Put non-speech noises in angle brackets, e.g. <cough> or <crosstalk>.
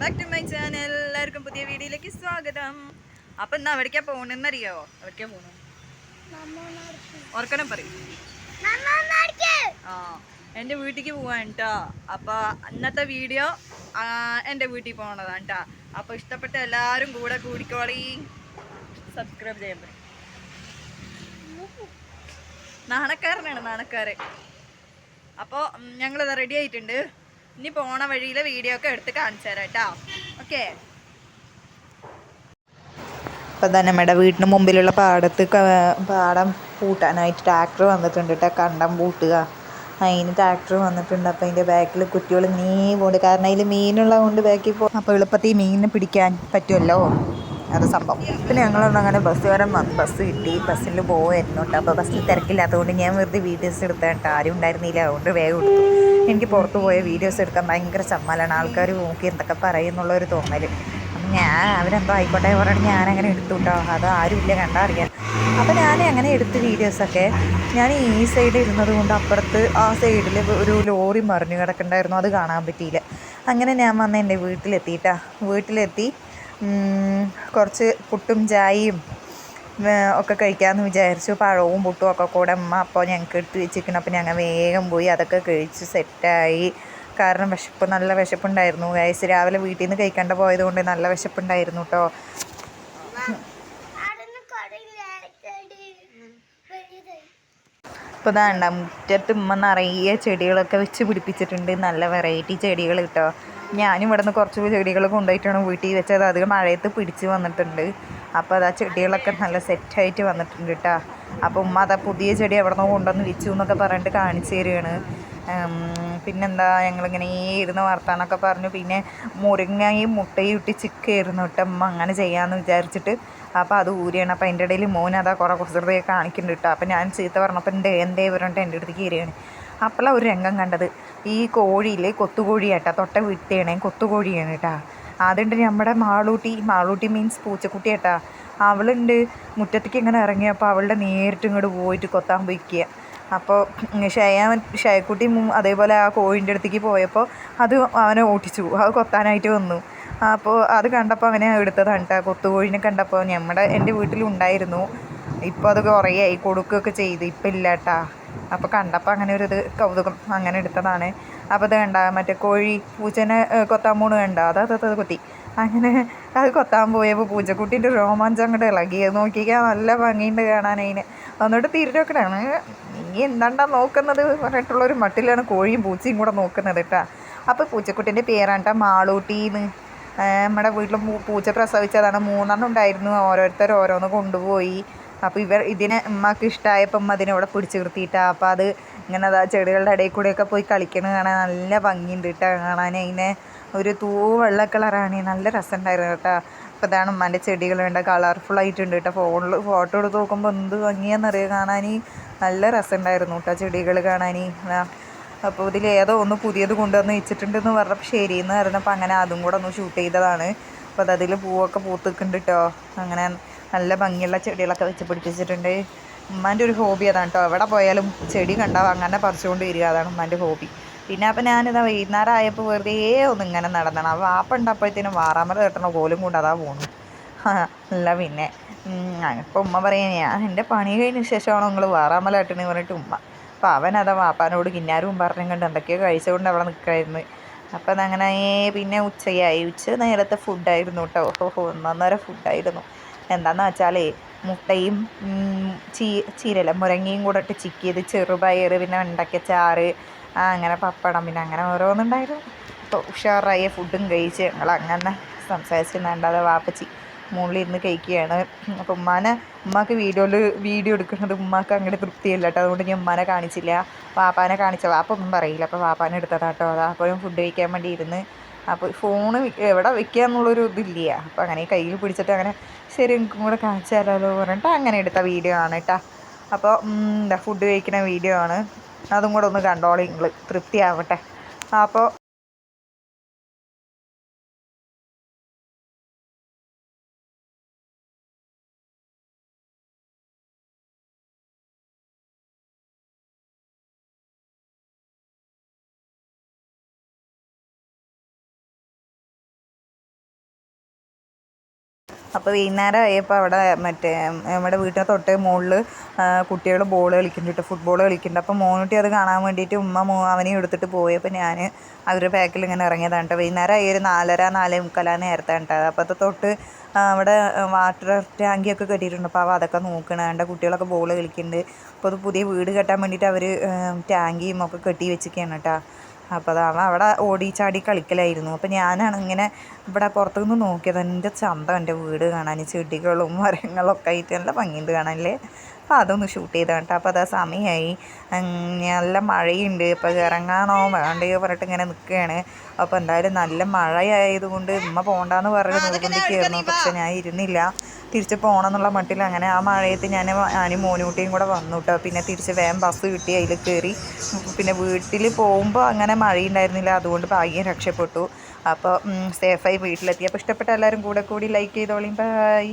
Back to my channel എല്ലാവർക്കും പുതിയ വീഡിയോയിലേക്ക് സ്വാഗതം. അപ്പൊ ഇന്ന് എവിടേക്കാ പോണെന്നറിയോ? എവിടേക്കാ പോണു? ഓർക്കണം പറയും. ആ എന്റെ വീട്ടിലേക്ക് പോവാൻ കേട്ടോ അപ്പൊ അന്നത്തെ വീഡിയോ എന്റെ വീട്ടിൽ പോണതാണ് കേട്ടോ അപ്പൊ ഇഷ്ടപ്പെട്ട എല്ലാവരും കൂടെ കൂടിക്കോളി. സബ്സ്ക്രൈബ് ചെയ്യാൻ പറയും. നാണക്കാരനാണ് നാണക്കാരൻ. അപ്പോൾ ഞങ്ങളിത് റെഡി ആയിട്ടുണ്ട്. ഇനി പോണ വഴിയിൽ വീഡിയോ ഒക്കെ എടുത്ത് കാണിച്ചു തരാം കേട്ടോ ഓക്കെ ഇപ്പം തന്നെ നമ്മുടെ വീടിന് മുമ്പിലുള്ള പാടത്ത് പാടം പൂട്ടാനായിട്ട് ട്രാക്ടർ വന്നിട്ടുണ്ട് കേട്ടോ കണ്ടം പൂട്ടുക. അതിന് ട്രാക്ടർ വന്നിട്ടുണ്ട്. അപ്പോൾ അതിന്റെ ബാക്കിൽ കുട്ടികൾ നീ പോകുന്നുണ്ട് കാരണം അതിൽ മീനുള്ളത് കൊണ്ട് ബാക്കിൽ പോകും അപ്പോൾ എളുപ്പത്തിൽ മീനിനെ പിടിക്കാൻ പറ്റുമല്ലോ. അത് സംഭവം. പിന്നെ ഞങ്ങളൊന്നും അങ്ങനെ ബസ് വന്ന് ബസ് കിട്ടി. ബസ്സിൽ പോകുമായിരുന്നു കേട്ടോ അപ്പോൾ ബസ്സിൽ തിരക്കില്ലാത്തതുകൊണ്ട് ഞാൻ വെറുതെ വീഡിയോസ് എടുത്താൽ കേട്ടോ ആരും ഉണ്ടായിരുന്നില്ല. അതുകൊണ്ട് വേഗം എടുത്തു. എനിക്ക് പുറത്ത് പോയ വീഡിയോസ് എടുക്കാൻ ഭയങ്കര ചമ്മലാണ്. ആൾക്കാർ നോക്കി എന്തൊക്കെ പറയുന്നുള്ളൊരു തോന്നൽ ഞാൻ അവരെന്തോ ആയിക്കോട്ടെ പറഞ്ഞിട്ട് ഞാനങ്ങനെ എടുത്തു കേട്ടോ അത് ആരുമില്ല കണ്ടാൽ അറിയാം. അപ്പോൾ ഞാൻ അങ്ങനെ എടുത്ത് വീഡിയോസൊക്കെ ഞാൻ ഈ സൈഡിൽ ഇരുന്നത് കൊണ്ട് അപ്പുറത്ത് ആ സൈഡിൽ ഒരു ലോറി മറിഞ്ഞു കിടക്കണ്ടായിരുന്നു അത് കാണാൻ പറ്റിയില്ല. അങ്ങനെ ഞാൻ വന്ന് എന്റെ വീട്ടിലെത്തിയിട്ടാ വീട്ടിലെത്തി കുറച്ച് പുട്ടും ചായയും ഒക്കെ കഴിക്കാമെന്ന് വിചാരിച്ചു. പഴവും പുട്ടും ഒക്കെ കൂടെ അമ്മ അപ്പോൾ ഞങ്ങൾക്ക് എടുത്ത് വെച്ചിരിക്കണം അപ്പോൾ ഞങ്ങൾ വേഗം പോയി അതൊക്കെ കഴിച്ച് സെറ്റായി കാരണം വിശപ്പ് നല്ല വിശപ്പുണ്ടായിരുന്നു. ഗൈസ് രാവിലെ വീട്ടിൽ നിന്ന് കഴിക്കാണ്ട് പോയത് കൊണ്ട് നല്ല വിശപ്പുണ്ടായിരുന്നു കേട്ടോ ഇപ്പോൾ ഇതാണ്ട മുറ്റത്ത് ഉമ്മ നിറയെ ചെടികളൊക്കെ വെച്ച് പിടിപ്പിച്ചിട്ടുണ്ട്. നല്ല വെറൈറ്റി ചെടികൾ കിട്ടോ ഞാനും ഇവിടെ നിന്ന് കുറച്ച് ചെടികൾ കൊണ്ടുപോയിട്ടാണ് വീട്ടിൽ വെച്ചത്. അത് മഴയത്ത് പിടിച്ച് വന്നിട്ടുണ്ട്. അപ്പോൾ അതാ ചെടികളൊക്കെ നല്ല സെറ്റായിട്ട് വന്നിട്ടുണ്ട് കേട്ടോ അപ്പോൾ ഉമ്മ അതാ പുതിയ ചെടി എവിടെ നിന്ന് കൊണ്ടുവന്ന് വെച്ചു എന്നൊക്കെ പറഞ്ഞിട്ട് കാണിച്ചു തരികയാണ്. പിന്നെന്താ ഞങ്ങളിങ്ങനെ ഇരുന്ന് വർത്താനൊക്കെ പറഞ്ഞു. പിന്നെ മുരിങ്ങയും മുട്ടയും ഇട്ട് ചിക്കായിരുന്നു കേട്ടോ അമ്മ അങ്ങനെ ചെയ്യാമെന്ന് വിചാരിച്ചിട്ട് അപ്പോൾ അത് ഊരിയാണ്. അപ്പോൾ അതിന്റെ ഇടയിൽ മോൻ അതാ കുറേ കുസൃതിയൊക്കെ കാണിക്കുന്നുണ്ട് കേട്ടോ അപ്പോൾ ഞാൻ ചീത്ത പറഞ്ഞപ്പോൾ എന്റെ എന്തേ പറഞ്ഞിട്ട് എന്റെ അടുത്തേക്ക് കയറിയാണ് അപ്പോഴാണ് ഒരു രംഗം കണ്ടത്. ഈ കോഴിയില്ലേ കൊത്തുകോഴിയാട്ടാ തൊട്ട വീട്ടിയാണ് കൊത്തുകോഴിയാണ് കേട്ടോ അതുണ്ട് നമ്മുടെ മാളൂട്ടി മാളൂട്ടി മീൻസ് പൂച്ചക്കുട്ടി കേട്ടാ അവളുണ്ട് മുറ്റത്തേക്ക് ഇങ്ങനെ ഇറങ്ങിയപ്പോൾ അവളുടെ നേരിട്ട് ഇങ്ങോട്ട് പോയിട്ട് കൊത്താൻ പോയിക്കുക അപ്പോൾ ഷയ ഷയക്കുട്ടി അതേപോലെ ആ കോഴിന്റെ അടുത്തേക്ക് പോയപ്പോൾ അത് അവനെ ഓട്ടിച്ചു. അത് കൊത്താനായിട്ട് വന്നു. അപ്പോൾ അത് കണ്ടപ്പോൾ അവനെ എടുത്തതാണ് കേട്ടോ കൊത്തുകോഴിനെ കണ്ടപ്പോൾ നമ്മുടെ എന്റെ വീട്ടിലുണ്ടായിരുന്നു. ഇപ്പോൾ അത് കുറേ ആയി കൊടുക്കുകയൊക്കെ ചെയ്ത്. ഇപ്പം ഇല്ല കേട്ടാ അപ്പോൾ കണ്ടപ്പോൾ അങ്ങനെ ഒരു ഇത് കൗതുകം അങ്ങനെ എടുത്തതാണ്. അപ്പോൾ ഇത് കണ്ട? മറ്റേ കോഴി പൂച്ചനെ കൊത്താൻ പോണ് കണ്ട? അത് അത് അത് കൊത്തി. അങ്ങനെ അത് കൊത്താൻ പോയപ്പോൾ പൂച്ചക്കുട്ടീന്റെ രോമാഞ്ചം അങ്ങോട്ട് ഇളകി. അത് നോക്കിക്കാൻ നല്ല ഭംഗിയുണ്ട് കാണാൻ അതിന്. എന്നിട്ട് തിരിഞ്ഞോക്കണാണ് നീ എന്താണ്ടാ നോക്കുന്നത്? പറഞ്ഞിട്ടുള്ളൊരു മട്ടിലാണ് കോഴിയും പൂച്ചയും കൂടെ നോക്കുന്നത് കേട്ടോ അപ്പോൾ പൂച്ചക്കുട്ടീന്റെ പേരാണ്ട മാളൂട്ടിന്ന്. നമ്മുടെ വീട്ടിൽ പൂച്ച പ്രസവിച്ചതാണ്. മൂന്നെണ്ണം ഉണ്ടായിരുന്നു. ഓരോരുത്തർ ഓരോന്ന് കൊണ്ടുപോയി. അപ്പോൾ ഇവർ ഇതിനെ ഉമ്മക്ക് ഇഷ്ടമായപ്പോൾ ഉമ്മ അതിനെ ഇവിടെ പിടിച്ച് നിർത്തിയിട്ടാണ് അപ്പോൾ അത് ഇങ്ങനെ അതാ ചെടികളുടെ ഇടയിൽ കൂടെയൊക്കെ പോയി കളിക്കണത് കാണാൻ നല്ല ഭംഗിയുണ്ട് കേട്ടോ കാണാൻ. അതിനെ ഒരു തൂ വെള്ള കളറാണ്. നല്ല രസമുണ്ടായിരുന്നു കേട്ടോ. അപ്പോൾ ഇതാണ് ഉമ്മാന്റെ വേണ്ട കളർഫുൾ ആയിട്ടുണ്ട് കേട്ടോ ഫോണിൽ ഫോട്ടോ എടുത്ത് നോക്കുമ്പോൾ എന്ത് ഭംഗിയാണെന്നറിയുക കാണാൻ നല്ല രസമുണ്ടായിരുന്നു കേട്ടോ ചെടികൾ കാണാൻ അപ്പോൾ ഇതിൽ ഏതോ ഒന്ന് പുതിയത് കൊണ്ടുവന്ന് വെച്ചിട്ടുണ്ടെന്ന് പറഞ്ഞപ്പോൾ ശരിയെന്ന് പറഞ്ഞപ്പോൾ അങ്ങനെ അതും കൂടെ ഒന്ന് ഷൂട്ട് ചെയ്തതാണ്. അപ്പോൾ അത് അതിൽ പൂവൊക്കെ പൂത്തിക്കുന്നുണ്ട് കേട്ടോ അങ്ങനെ നല്ല ഭംഗിയുള്ള ചെടികളൊക്കെ വെച്ച് പിടിപ്പിച്ചിട്ടുണ്ട്. ഉമ്മാന്റെ ഒരു ഹോബി അതാണ് കേട്ടോ എവിടെ പോയാലും ചെടി കണ്ടാൽ അങ്ങനെ പറിച്ചുകൊണ്ട് വരിക. അതാണ് ഉമ്മാന്റെ ഹോബി പിന്നെ അപ്പം ഞാനിതാ വൈകുന്നേരം ആയപ്പോൾ വെറുതെ ഒന്ന് ഇങ്ങനെ നടന്നണം അപ്പോൾ വാപ്പ ഉണ്ടപ്പോഴത്തേനും വാറാമല കെട്ടണ കോലും കൊണ്ട് അതാ പോകുന്നു <laughs> അല്ല പിന്നെ അപ്പോൾ ഉമ്മ പറയുന്നത് ഞാൻ എന്റെ പണി കഴിഞ്ഞ ശേഷമാണോ നിങ്ങൾ വാറാമല കെട്ടണെന്ന് പറഞ്ഞിട്ട് ഉമ്മ അപ്പോൾ അവൻ അതാ വാപ്പാനോട് കിന്നാരവും പറഞ്ഞും കണ്ട് എന്തൊക്കെയോ കഴിച്ചുകൊണ്ട് അവിടെ നിൽക്കായിരുന്നു അപ്പം അതങ്ങനെ പിന്നെ ഉച്ചയായി. ഉച്ച നേരത്തെ ഫുഡായിരുന്നു കേട്ടോ. ഓഹോ ഒന്നൊന്നര ഫുഡായിരുന്നു. എന്താണെന്ന് വെച്ചാലേ മുട്ടയും ചീ ചീരല്ല മുരങ്ങയും കൂടെ ഇട്ട് ചിക്കിയത് ചെറുപയർ പിന്നെ ഉണ്ടാക്കിയ ചാറ് അങ്ങനെ പപ്പടം പിന്നെ അങ്ങനെ ഓരോന്നുണ്ടായിരുന്നു. അപ്പോൾ ഉഷാറായ ഫുഡും കഴിച്ച് ഞങ്ങൾ അങ്ങനെ സംസാരിച്ചിട്ടുണ്ടാകാതെ വാപ്പച്ചി മുകളിൽ ഇരുന്ന് കഴിക്കുകയാണ്. അപ്പോൾ ഉമ്മാനെ ഉമ്മാക്ക് വീഡിയോയിൽ വീഡിയോ എടുക്കുന്നത് ഉമ്മാക്ക് അങ്ങോട്ട് തൃപ്തിയല്ല കേട്ടോ. അതുകൊണ്ട് ഞാൻ ഉമ്മാനെ കാണിച്ചില്ല. വാപ്പാനെ കാണിച്ച വാപ്പ ഒന്നും പറയില്ല. അപ്പോൾ വാപ്പാനെ എടുത്തതാട്ടോ അതാ അപ്പോഴും ഫുഡ് കഴിക്കാൻ വേണ്ടി ഇരുന്ന്. അപ്പോൾ ഫോൺ എവിടെ വെക്കുക എന്നുള്ളൊരു ഇതില്ല. അപ്പോൾ അങ്ങനെ കയ്യിൽ പിടിച്ചിട്ട് അങ്ങനെ ശരി എനിക്കും കൂടെ കാണിച്ചു തരാമല്ലോ പറഞ്ഞിട്ട് അങ്ങനെ എടുത്ത വീഡിയോ ആണ് കേട്ടോ. അപ്പോൾ എന്താ ഫുഡ് കഴിക്കുന്ന വീഡിയോ ആണ്. അതും കൂടെ ഒന്ന് കണ്ടോളിങ്ങൾ തൃപ്തിയാവട്ടെ. അപ്പോൾ അപ്പോൾ വൈകുന്നേരം ആയപ്പോൾ അവിടെ മറ്റേ നമ്മുടെ വീട്ടിന് തൊട്ട് മുകളിൽ കുട്ടികൾ ബോൾ കളിക്കുന്നുണ്ട് ഫുട്ബോൾ കളിക്കുന്നുണ്ട്. അപ്പോൾ മോനുട്ടി അത് കാണാൻ വേണ്ടിയിട്ട് ഉമ്മ മോ അവനെ എടുത്തിട്ട് പോയപ്പോൾ ഞാൻ അവരുടെ ബാക്കിൽ ഇങ്ങനെ ഇറങ്ങിയതാണ് കേട്ടോ. വൈകുന്നേരം ആയി ഒരു നാലര നാലേ മുക്കാലാ നേരത്തെ കേട്ടോ അപ്പോൾ അത് തൊട്ട് അവിടെ വാട്ടർ ടാങ്കിയൊക്കെ കെട്ടിയിട്ടുണ്ട്. അപ്പോൾ അവ അതൊക്കെ നോക്കണം. എന്റെ കുട്ടികളൊക്കെ ബോൾ കളിക്കുന്നുണ്ട്. അപ്പോൾ അത് പുതിയ വീട് കെട്ടാൻ വേണ്ടിയിട്ട് അവർ ടാങ്കിയും ഒക്കെ കെട്ടി വെച്ചിരിക്കുകയാണ് കേട്ടോ. അപ്പോൾ അത് അവൻ അവിടെ ഓടി ചാടി കളിക്കലായിരുന്നു. അപ്പോൾ ഞാനാണ് ഇങ്ങനെ ഇവിടെ പുറത്തുനിന്ന് നോക്കിയത്. എന്റെ ചന്തം എന്റെ വീട് കാണാൻ ചെടികളും മരങ്ങളൊക്കെ ആയിട്ട് നല്ല ഭംഗിയുണ്ട് കാണാനല്ലേ? അപ്പോൾ അതൊന്ന് ഷൂട്ട് ചെയ്താണ് കേട്ടോ അപ്പോൾ അതാ സമയമായി നല്ല മഴയുണ്ട്. അപ്പോൾ ഇറങ്ങാനോ വേണ്ടയോ പറഞ്ഞിട്ട് ഇങ്ങനെ നിൽക്കുകയാണ് അപ്പോൾ എന്തായാലും നല്ല മഴയായതുകൊണ്ട് ഉമ്മ പോകണ്ടെന്ന് പറഞ്ഞ് നിർബന്ധിക്കുകയായിരുന്നു പക്ഷെ ഞാൻ ഇരുന്നില്ല. തിരിച്ച് പോകണം എന്നുള്ള മട്ടിൽ അങ്ങനെ ആ മഴയത്ത് ഞാൻ ഞാനും മോനൂട്ടിയും കൂടെ വന്നു കേട്ടോ പിന്നെ തിരിച്ച് വേഗം ബസ് കിട്ടി അതിൽ കയറി പിന്നെ വീട്ടിൽ പോകുമ്പോൾ അങ്ങനെ മഴയുണ്ടായിരുന്നില്ല. അതുകൊണ്ട് ഭാഗ്യം രക്ഷപ്പെട്ടു. അപ്പോൾ സേഫായി വീട്ടിലെത്തി. അപ്പോൾ ഇഷ്ടപ്പെട്ട എല്ലാവരും കൂടെ കൂടി ലൈക്ക് ചെയ്തോളിയും ബൈ